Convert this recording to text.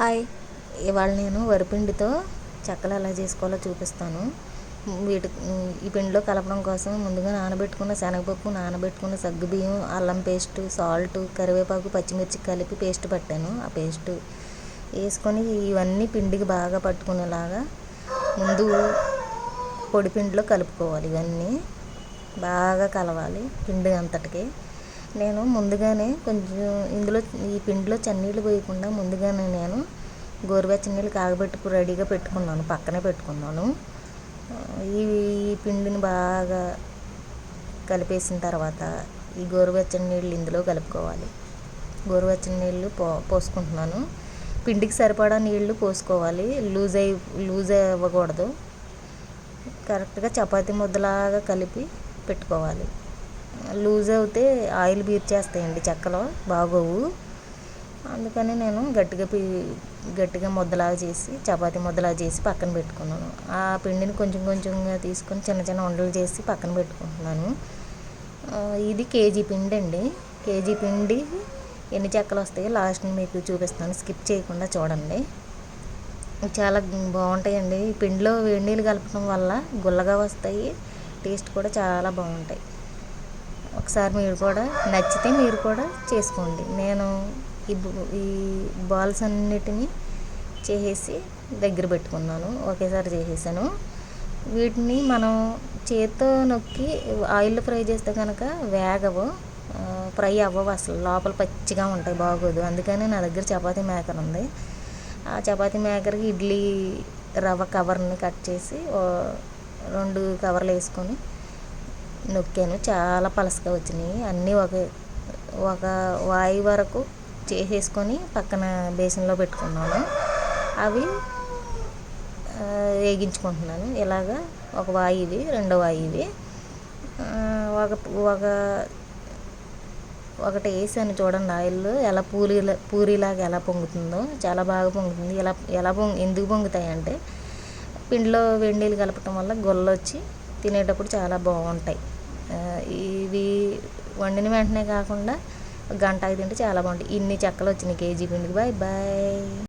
Hi. ఇవాళ నేను వరిపిండితో చెక్కలు ఎలా చేసుకోవాలో చూపిస్తాను. వీటి ఈ పిండిలో కలపడం కోసం ముందుగా నానబెట్టుకున్న శనగపప్పు నానబెట్టుకున్న సగ్గుబియ్యం అల్లం పేస్ట్ సాల్ట్ కరివేపాకు పచ్చిమిర్చి కలిపి పేస్ట్ పట్టాను. ఆ పేస్ట్ వేసుకొని ఇవన్నీ పిండికి బాగా పట్టుకునేలాగా ముందు పొడి పిండిలో కలుపుకోవాలి. ఇవన్నీ బాగా కలవాలి పిండి అంతటికి. నేను ముందుగానే కొంచెం ఇందులో ఈ పిండిలో చన్నీళ్ళు పోయకుండా ముందుగానే నేను గోరువెచ్చని నీళ్ళు కాగబెట్టుకు రెడీగా పెట్టుకున్నాను పక్కనే పెట్టుకున్నాను. ఈ పిండిని బాగా కలిపేసిన తర్వాత ఈ గోరువెచ్చని నీళ్ళు ఇందులో కలుపుకోవాలి. గోరువెచ్చని నీళ్ళు పో పోసుకుంటున్నాను. పిండికి సరిపడా నీళ్ళు పోసుకోవాలి. లూజ్ అయి లూజ్ అవ్వకూడదు. కరెక్ట్గా చపాతీ ముద్దలాగా కలిపి పెట్టుకోవాలి. లూజ్ అవుతే ఆయిల్ పీల్చేస్తాయండి చెక్కలు బాగోవు. అందుకని నేను గట్టిగా పీ గట్టిగా ముద్దలాగా చేసి చపాతీ ముద్దలాగా చేసి పక్కన పెట్టుకున్నాను. ఆ పిండిని కొంచెం కొంచెంగా తీసుకొని చిన్న చిన్న ఉండలు చేసి పక్కన పెట్టుకుంటున్నాను. ఇది కేజీ పిండి అండి. కేజీ పిండి ఎన్ని చెక్కలు వస్తాయో లాస్ట్ని మీకు చూపిస్తాను. స్కిప్ చేయకుండా చూడండి. చాలా బాగుంటాయండి. పిండిలో వేడి నీళ్ళు కలపడం వల్ల గుల్లగా వస్తాయి. టేస్ట్ కూడా చాలా బాగుంటాయి. ఒకసారి మీరు కూడా నచ్చితే మీరు కూడా చేసుకోండి. నేను ఈ ఈ బాల్స్ అన్నిటినీ చేసేసి దగ్గర పెట్టుకున్నాను. ఒకేసారి చేసేసాను. వీటిని మనం చేత్తో నొక్కి ఆయిల్లో ఫ్రై చేస్తే కనుక వేగవు. ఫ్రై అవ్వవు అసలు. లోపల పచ్చిగా ఉంటాయి బాగోదు. అందుకని నా దగ్గర చపాతీ మేకర్ ఉంది. ఆ చపాతీ మేకర్కి ఇడ్లీ రవ్వ కవర్ని కట్ చేసి రెండు కవర్లు వేసుకొని నొక్కాను. చాలా పలసగా వచ్చినాయి. అన్నీ ఒక ఒక వాయి వరకు చేసేసుకొని పక్కన బేసిన్లో పెట్టుకున్నాను. అవి వేగించుకుంటున్నాను. ఇలాగా ఒక వాయి ఇవి రెండో వాయి ఇవి. ఒక ఒక ఒకటి వేసాను చూడండి ఆయిల్ ఎలా పూరి పూరిలాగా ఎలా పొంగుతుందో. చాలా బాగా పొంగుతుంది. ఎలా ఎలా పొంగు ఎందుకు పొంగుతాయి అంటే పిండిలో వెండీలు కలపటం వల్ల గొల్లొచ్చి తినేటప్పుడు చాలా బాగుంటాయి. ఇవి వండిన వెంటనే కాకుండా గంట తింటే చాలా బాగుంటాయి. ఇన్ని చెక్కలు వచ్చినాయి కేజీ పిండికి. Bye bye.